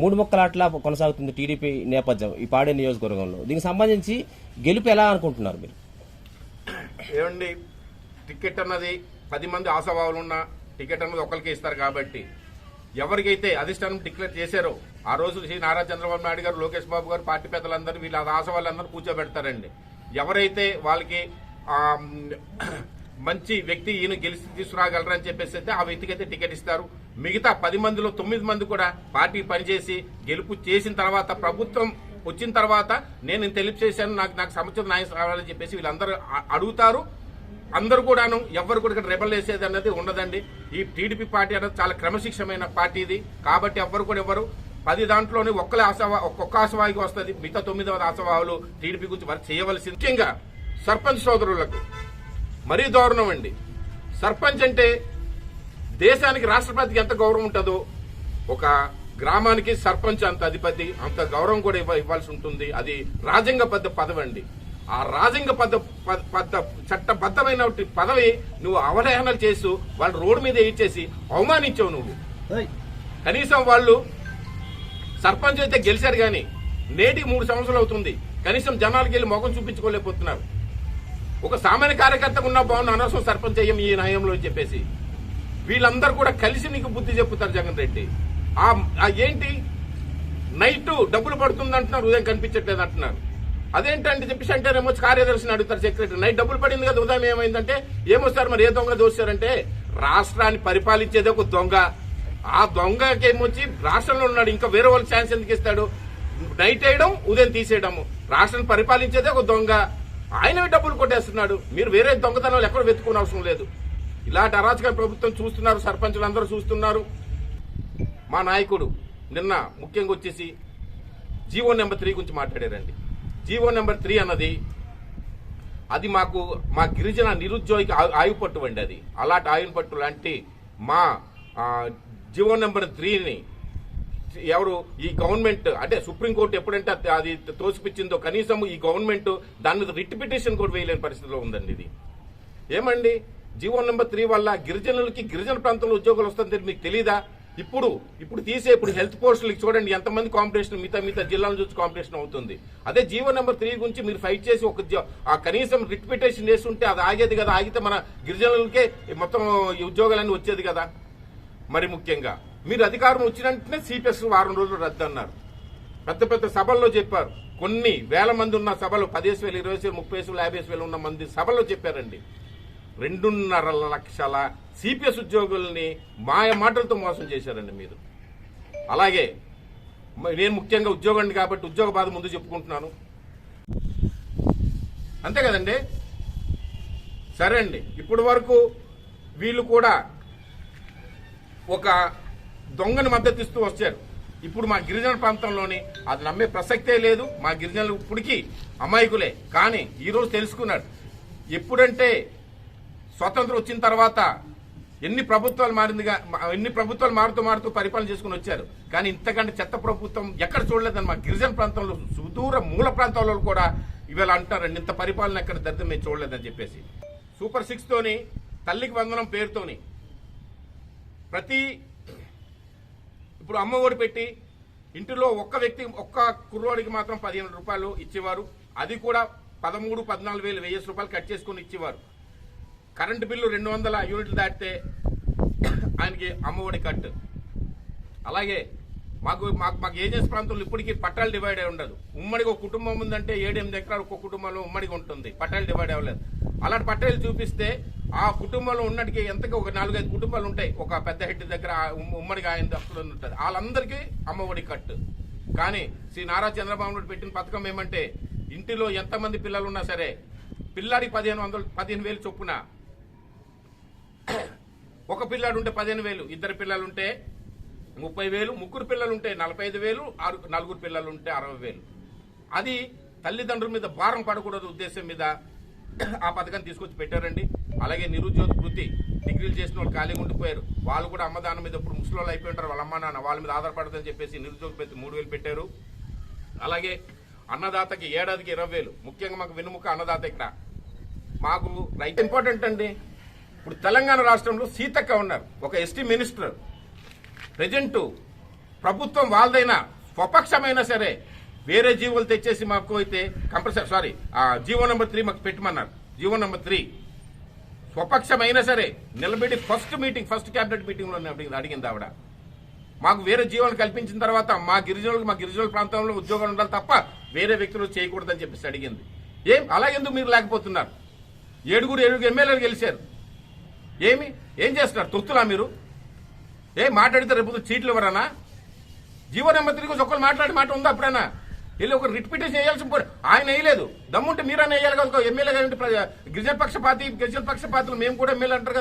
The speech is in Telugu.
మూడు మొక్కలాట్లా కొనసాగుతుంది టీడీపీ నేపథ్యం ఈ పాడే నియోజకవర్గంలో. దీనికి సంబంధించి గెలుపు ఎలా అనుకుంటున్నారు మీరు? ఏమండి టికెట్ అన్నది పది మంది ఆశాభావులు ఉన్న టికెట్ అన్నది ఒకరికి ఇస్తారు కాబట్టి ఎవరికైతే అధిష్టానం డిక్లేర్ చేశారో ఆ రోజు శ్రీ నారా చంద్రబాబు నాయుడు గారు లోకేష్ బాబు గారు పార్టీ పెద్దలందరూ వీళ్ళ ఆశ వాళ్ళందరూ కూర్చోబెడతారండి. ఎవరైతే వాళ్ళకి మంచి వ్యక్తి ఈయన గెలిచి తీసుకురాగలరని చెప్పేసి అయితే ఆ వ్యక్తికి అయితే టికెట్ ఇస్తారు. మిగతా పది మందిలో తొమ్మిది మంది కూడా పార్టీ పనిచేసి గెలుపు చేసిన తర్వాత ప్రభుత్వం వచ్చిన తర్వాత నేను ఇంత హెల్ప్ చేశాను నాకు నాకు సంవత్సరం న్యాయం రావాలని చెప్పేసి వీళ్ళందరూ అడుగుతారు. అందరూ కూడాను ఎవరు కూడా ఇక్కడ రెబల్ వేసేది అన్నది ఉండదండి. ఈ టీడీపీ పార్టీ అనేది చాలా క్రమశిక్షమైన పార్టీ ఇది. కాబట్టి ఎవ్వరు కూడా ఎవరు పది దాంట్లోనే ఒక్కలే ఆశావా ఒక్కొక్క ఆశవాయికి వస్తుంది. మిగతా తొమ్మిది మంది ఆశవాహులు టీడీపీ గురించి వారు చేయవలసింది. ముఖ్యంగా సర్పంచ్ సోదరులకు మరీ దారుణం అండి. సర్పంచ్ అంటే దేశానికి రాష్ట్రపతికి ఎంత గౌరవం ఉంటుందో ఒక గ్రామానికి సర్పంచ్ అంత అధిపతి అంత గౌరవం కూడా ఇవ్వ ఇవ్వాల్సి ఉంటుంది. అది రాజ్యాంగబద్ధ పదవి అండి. ఆ రాజ్యాంగ పద్ధ ప- పద్ధ చట్టబద్ధమైన పదవి నువ్వు అవహేళనలు చేస్తూ వాళ్ళు రోడ్డు మీద ఇచ్చేసి అవమానించావు నువ్వు. కనీసం వాళ్ళు సర్పంచ్ అయితే గెలిచారు కానీ నేటికి మూడు సంవత్సరాలు అవుతుంది. కనీసం జనాలకి వెళ్ళి మొఖం చూపించుకోలేకపోతున్నారు. ఒక సామాన్య కార్యకర్తకు ఉన్న బాగున్న అనవసరం సర్పంచ్ అయ్యాం ఈ న్యాయంలో అని చెప్పేసి. వీళ్ళందరూ కూడా కలిసి నీకు బుద్ధి చెప్పుతారు జగన్ రెడ్డి. ఏంటి? నైట్ డబ్బులు పడుతుంది అంటున్నారు ఉదయం కనిపించట్లేదు అంటున్నారు. అదేంటంటే చెప్పేసి అంటేనేమో కార్యదర్శిని అడుగుతారు సెక్రటరీ. నైట్ డబ్బులు పడింది కదా ఉదయం ఏమైందంటే ఏమొస్తారు మరి ఏ దొంగ దోశారంటే రాష్ట్రాన్ని పరిపాలించేది ఒక దొంగ. ఆ దొంగకి ఏమొచ్చి రాష్ట్రంలో ఉన్నాడు ఇంకా వేరే వాళ్ళకి ఛాన్స్ ఎందుకు ఇస్తాడు? నైట్ వేయడం ఉదయం తీసేయడము. రాష్ట్రాన్ని పరిపాలించేదే ఒక దొంగ. ఆయనవి డబ్బులు కొట్టేస్తున్నాడు. మీరు వేరే దొంగతనాలు ఎక్కడ వెతుకునే అవసరం లేదు. ఇలాంటి అరాచక ప్రభుత్వం చూస్తున్నారు సర్పంచులు అందరూ చూస్తున్నారు. మా నాయకుడు నిన్న ముఖ్యంగా వచ్చేసి జీవో నెంబర్ త్రీ గురించి మాట్లాడారండి. జీవో నెంబర్ త్రీ అన్నది అది మాకు మా గిరిజన నిరుద్యోగికి ఆ- ఆయువు పట్టు అండి అది. అలాంటి ఆయువు పట్టు లాంటి మా జీవో నెంబర్ త్రీని ఎవరు ఈ గవర్నమెంట్ అంటే సుప్రీంకోర్టు ఎప్పుడంటే అది- తోసిపిచ్చిందో తోసిపించిందో కనీసం ఈ గవర్నమెంట్ దాని మీద రిట్ పిటిషన్ కూడా వేయలేని పరిస్థితిలో ఉందండి ఇది. ఏమండి? జీవో నెంబర్ త్రీ వల్ల గిరిజనులకి గిరిజన ప్రాంతంలో ఉద్యోగాలు వస్తుందని మీకు తెలీదా? ఇప్పుడు ఇప్పుడు తీసే ఇప్పుడు హెల్త్ పోస్టులకి చూడండి ఎంతమంది కాంపిటీషన్ మిగతా మిగతా జిల్లాల నుంచి కాంపిటీషన్ అవుతుంది. అదే జీవో నెంబర్ త్రీ గురించి మీరు ఫైట్ చేసి ఒక కనీసం రిక్విటేషన్ పిటిషన్ వేసి ఉంటే అది ఆగేది కదా? ఆగితే మన గిరిజనులకే మొత్తం ఈ ఉద్యోగాలన్నీ వచ్చేది కదా? మరి ముఖ్యంగా మీరు అధికారం వచ్చిన సిపిఎస్ వారం రోజులు రద్దు అన్నారు. పెద్ద పెద్ద సభల్లో చెప్పారు. కొన్ని వేల మంది ఉన్న సభలు పదిహేను వేలు ఇరవై వేలు ముప్పై వేలు యాభై వేలు ఉన్న మంది సభల్లో చెప్పారండి. రెండున్నర లక్షల సిపిఎస్ ఉద్యోగుల్ని మాయ మాటలతో మోసం చేశారండి మీరు. అలాగే నేను ముఖ్యంగా ఉద్యోగాన్ని కాబట్టి ఉద్యోగ బాధ ముందు చెప్పుకుంటున్నాను. అంతే కదండి? సరే అండి ఇప్పటి వరకు వీళ్ళు కూడా ఒక దొంగని మద్దతు ఇస్తూ వచ్చారు. ఇప్పుడు మా గిరిజన ప్రాంతంలోని అది నమ్మే ప్రసక్తే లేదు మా గిరిజనులు ఇప్పటికీ అమాయకులే. కానీ ఈరోజు తెలుసుకున్నాడు ఎప్పుడంటే స్వతంత్రం వచ్చిన తర్వాత ఎన్ని ప్రభుత్వాలు మారిందిగా ఎన్ని ప్రభుత్వాలు మారుతూ మారుతూ పరిపాలన చేసుకుని వచ్చారు. కానీ ఇంతకంటే చెత్త ప్రభుత్వం ఎక్కడ చూడలేదని మా గిరిజన ప్రాంతంలో సుదూర మూల ప్రాంతాల్లో కూడా ఇవాళ అంటారండి ఇంత పరిపాలన ఎక్కడ దరిద్రం మేము చూడలేదని చెప్పేసి. సూపర్ సిక్స్ తోని తల్లికి వందనం పేరుతోని ప్రతి ఇప్పుడు అమ్మ ఒడి పెట్టి ఇంటిలో ఒక్క వ్యక్తి ఒక్క కుర్రోడికి మాత్రం పదిహేను రూపాయలు ఇచ్చేవారు. అది కూడా పదమూడు పద్నాలుగు వేలు వెయ్యి రూపాయలు కట్ చేసుకుని ఇచ్చేవారు. కరెంటు బిల్లు రెండు వందల యూనిట్లు దాటితే ఆయనకి అమ్మఒడి కట్ అలాగే మాకు మాకు మాకు ఏజెన్సీ ప్రాంతంలో ఇప్పటికీ పట్టాలు డివైడ్ అయి ఉండదు. ఉమ్మడికి ఒక కుటుంబం ఉందంటే ఏడెనిమిది ఎకరాలు ఒక్కొక్క కుటుంబంలో ఉమ్మడికి ఉంటుంది. పట్టాలు డివైడ్ అవ్వలేదు. అలాంటి పట్టాలు చూపిస్తే ఆ కుటుంబంలో ఉన్నటికి ఎంతకీ ఒక నాలుగైదు కుటుంబాలు ఉంటాయి. ఒక పెద్ద హెడ్ దగ్గర ఉమ్మడికి ఉమ్మడిగా ఆయన దక్కులు ఉంటుంది. వాళ్ళందరికీ అమ్మఒడి కట్ కానీ శ్రీ నారా చంద్రబాబు నాయుడు పెట్టిన పథకం ఏమంటే ఇంటిలో ఎంతమంది పిల్లలు ఉన్నా సరే పిల్లాడికి పదిహేను వందలు పదిహేను వేలు చొప్పున ఒక పిల్లాడు ఉంటే పదిహేను వేలు ఇద్దరు పిల్లలు ఉంటే ముప్పై వేలు ముగ్గురు పిల్లలు ఉంటే నలభై ఐదు వేలు ఆరు నలుగురు పిల్లలు ఉంటే అరవై వేలు. అది తల్లిదండ్రుల మీద భారం పడకూడదు ఉద్దేశం మీద ఆ పథకాన్ని తీసుకొచ్చి పెట్టారండి. అలాగే నిరుద్యోగ వృత్తి డిగ్రీలు చేసిన వాళ్ళు ఖాళీగా ఉండిపోయారు. వాళ్ళు కూడా అమ్మదానం మీద ఇప్పుడు ముసలి వాళ్ళు అయిపోయి ఉంటారు వాళ్ళ అమ్మ నాన్న వాళ్ళ మీద ఆధారపడదని చెప్పేసి నిరుద్యోగ పెట్టి మూడు వేలు పెట్టారు. అలాగే అన్నదాతకి ఏడాదికి ఇరవై వేలు. ముఖ్యంగా మాకు వెన్నుముక అన్నదాత ఇక్కడ. మాకు రైతు ఇంపార్టెంట్ అండి. ఇప్పుడు తెలంగాణ రాష్ట్రంలో సీతక్క ఉన్నారు ఒక ఎస్టీ మినిస్టర్. ప్రజెంటు ప్రభుత్వం వాళ్ళదైనా స్వపక్షమైనా సరే వేరే జీవోలు తెచ్చేసి మాకు అయితే కంపల్సరీ సారీ ఆ జీవో నెంబర్ త్రీ మాకు పెట్టమన్నారు. GO number three. స్వపక్షమైనా సరే నిలబెట్టి ఫస్ట్ మీటింగ్ ఫస్ట్ క్యాబినెట్ మీటింగ్లో అడిగింది ఆవిడ. మాకు వేరే జీవనం కల్పించిన తర్వాత మా గిరిజనులకు మా గిరిజనుల ప్రాంతంలో ఉద్యోగాలు ఉండాలి తప్ప వేరే వ్యక్తులు చేయకూడదని చెప్పేసి అడిగింది. ఏం? అలా ఎందుకు మీరు లేకపోతున్నారు? ఏడుగురు ఏడుగురు ఎమ్మెల్యేలు గెలిచారు. ఏమి? ఏం చేస్తున్నారు? తొత్తులా మీరు? ఏ మాట్లాడితే రేపు చీట్లు ఎవరన్నా? జీవో నెంబర్ త్రీ ఒకరు మాట్లాడే మాట ఉందా అప్పుడైనా వీళ్ళు ఒక రిట్ పిటిషన్ వేయాల్సి ఆయన వేయలేదు. దమ్ముంటే మీరన్నా వేయాలి కదా ఎమ్మెల్యే గిరిజన పక్షపాతి గిరిజన పక్షపాతులు మేము కూడా ఎమ్మెల్యే అంటారు